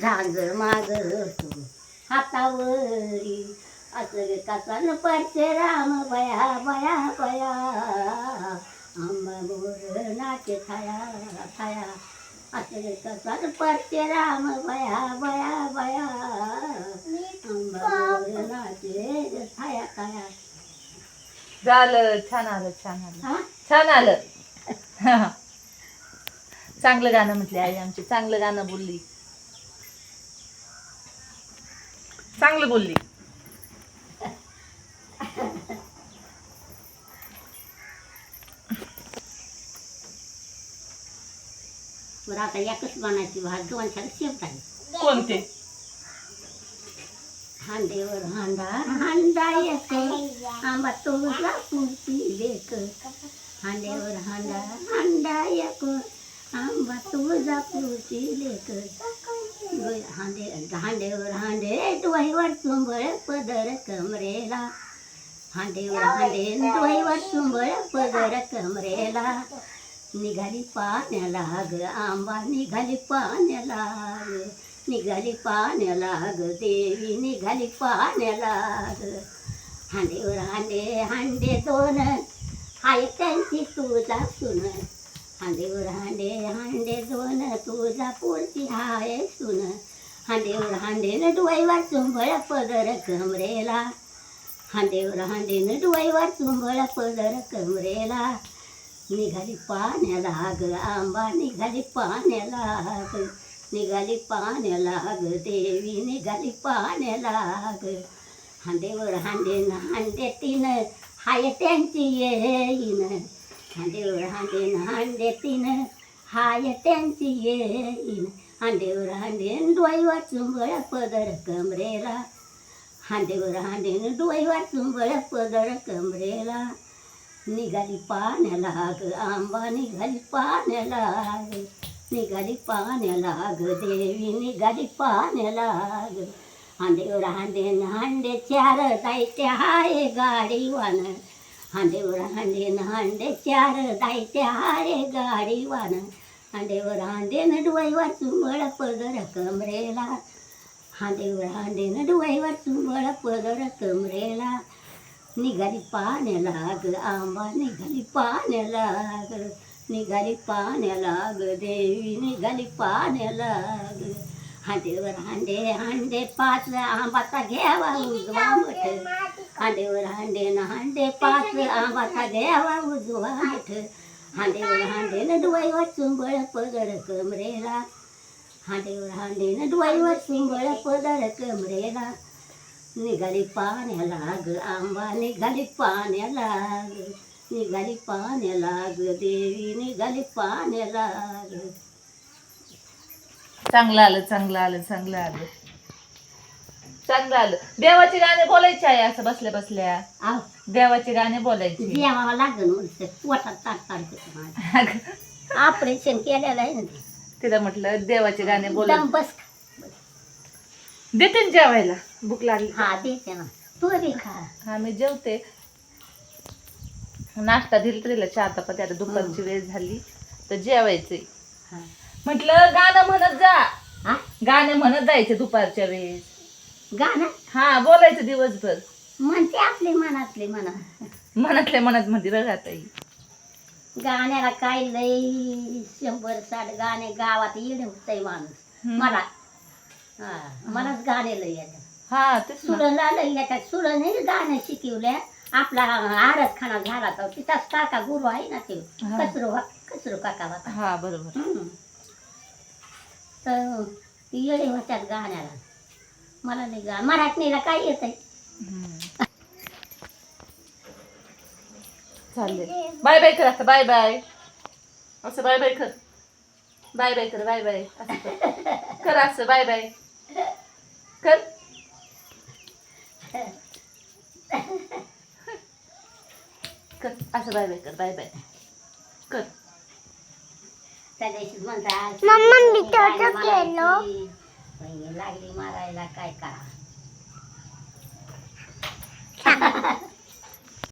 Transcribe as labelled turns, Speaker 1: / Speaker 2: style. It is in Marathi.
Speaker 1: झांजर माग हातावरी. असं कसा पडते राम बया बया बया. आंबा बोर नाचे थाया थाया. असं कसा पडते राम बया बया बया. आंबा बोर नाचे थाया थाया.
Speaker 2: झालं छान आलं छान आलं. छान आलं. चांगलं गाणं म्हटली आई आमची चांगलं गाणं बोलली. चांगलं बोलली.
Speaker 1: बरं आता एकच बनायची भात दोन चार शेवटाय
Speaker 2: कोणते?
Speaker 1: हांडेवर हांडा हांडा येते. आंबा तुळजा पुरती लेक हांडेवर हांडा हांडा एक आंबा तुळजा पुरती लेक हांडे हांडेवर हांडे डोईवर चुंबळ पदर कमरेला. हांडेवर हांडे डोईवर चुंबळ पदर कमरेला. निघाली पाण्याला ग आंबा निघाली पाण्याला ग. निघाली पाण्याला ग देवी निघाली पाण्याला ग. हांडेवर हांडे हांडे दोन हाय त्यांची तुझा सुन हांडेवर हांडे हांडे दोन तुझा पोरची हाय सुन. हांदेवर हांडे न डोईवर चुंबळ पदर कमरेला. हांदेवर हांडे न डोईवर चुंबळ पदर कमरेला. निघाली पाण्याला ग आंबा निघाली पाण्याला ग निघाली पाण्याला ग देवी निघाली पाण्याला ग हांडेवर हांडे न हांडे तीन हाय त्यांची येईन. हांडेवर हांडेन हांडे तीन हाय त्यांची येईन. हांडेवर हांडेन न डोईवर चुंबळ पदर कमरेला. हांडेवर हांडेन न डोईवर चुंबळ पदर कमरेला. निघाली पाण्याला ग आंबा निघाली पाण्याला ग निघाली पाण्याला ग देवी निघाली पाण्याला ग हांडेवर हांडेन हांडे चार दायते हाय गाडी वान हांडेवर हांडे न हांडे चार दायते हाय गाडी वान. हांडेवर हांडे न डोईवर चुंबळ पदर कमरेला. हांडेवर हांडे न डोईवर चुंबळ पदर कमरेला. निघाली पाण्याला ग आंबा निघाली पाण्याला ग निघाली पाण्याला ग देवी निघाली पाण्याला ग हांडेवर हांडे हांडे पाच आंबाचा घ्यावा उजवा मठ. हांडेवर हांडे न हांडे पाच आंबाचा घ्यावा उजवा मठ हांडेवर हांडे न डोईवर चुंबळ पदर कमरेला. हांडेवर हांडे न डोईवर चुंबळ पदर कमरेला. निघाली पाण्याला ग आंबा निघाली पाण्याला ग निघाली पाण्याला ग देवी निघाली पाण्याला ग
Speaker 2: चांगलं आलं चांगलं आलं चांगलं आलं. चांगलं आलं. देवाचे गाणे बोलायचे आहे असं बसल्या बसल्या. देवाचे गाणे बोलायचे.
Speaker 1: जेवावं लागन उलट पोटात ताट ताट ऑपरेशन केलेलं आहे ना ते.
Speaker 2: तिला म्हटलं देवाचे गाणे बोला
Speaker 1: दम बस
Speaker 2: देते ना जेवायला. भूक लागली.
Speaker 1: हा देते ना. तू बी खा.
Speaker 2: हा मी जेवते. नाश्ता दिला तरीला चहा चपाती आता दुपारची वेळ झाली तर जेवायचंय.
Speaker 1: हा.
Speaker 2: म्हटलं गाणं म्हणत जा.
Speaker 1: हा?
Speaker 2: गाणे म्हणत जायचे दुपारच्या वेळेस.
Speaker 1: गाणं
Speaker 2: हा बोलायचं दिवसभर.
Speaker 1: म्हणते आपली मनातली मना
Speaker 2: मनातल्या मनात म्हणते बघा ताई
Speaker 1: गाण्याला काय लय शंभर साठ गाणे गावात येणे होतंय माणूस.
Speaker 2: हम्म.
Speaker 1: मला. हा मलाच गाणे लय येतात.
Speaker 2: हा तेच ना.
Speaker 1: सुरला लय येतात. गाणं शिकवल्या. आपला आरस खाना झाला तर तिथाच काका गुरु आहे ना ते.
Speaker 2: हा.
Speaker 1: कचरो कचरो काका होता.
Speaker 2: हा बरोबर.
Speaker 1: हम्म. तर येडे होत्यात गाण्याला. मला नाही गा मराठीला काय येत आहे.
Speaker 2: चाललंय बाय बाय कर असं बाय बाय असं बाय बाय कर. बाय बाय कर बाय बाय असं कर. कर असं बाय बाय कर. कर. असं बाय बाय कर बाय बाय कर.
Speaker 1: त्या दिवशी म्हणतात
Speaker 3: मम्मा, मी केलं.
Speaker 1: म्हणायची. बाई, लागली मारायला काय करा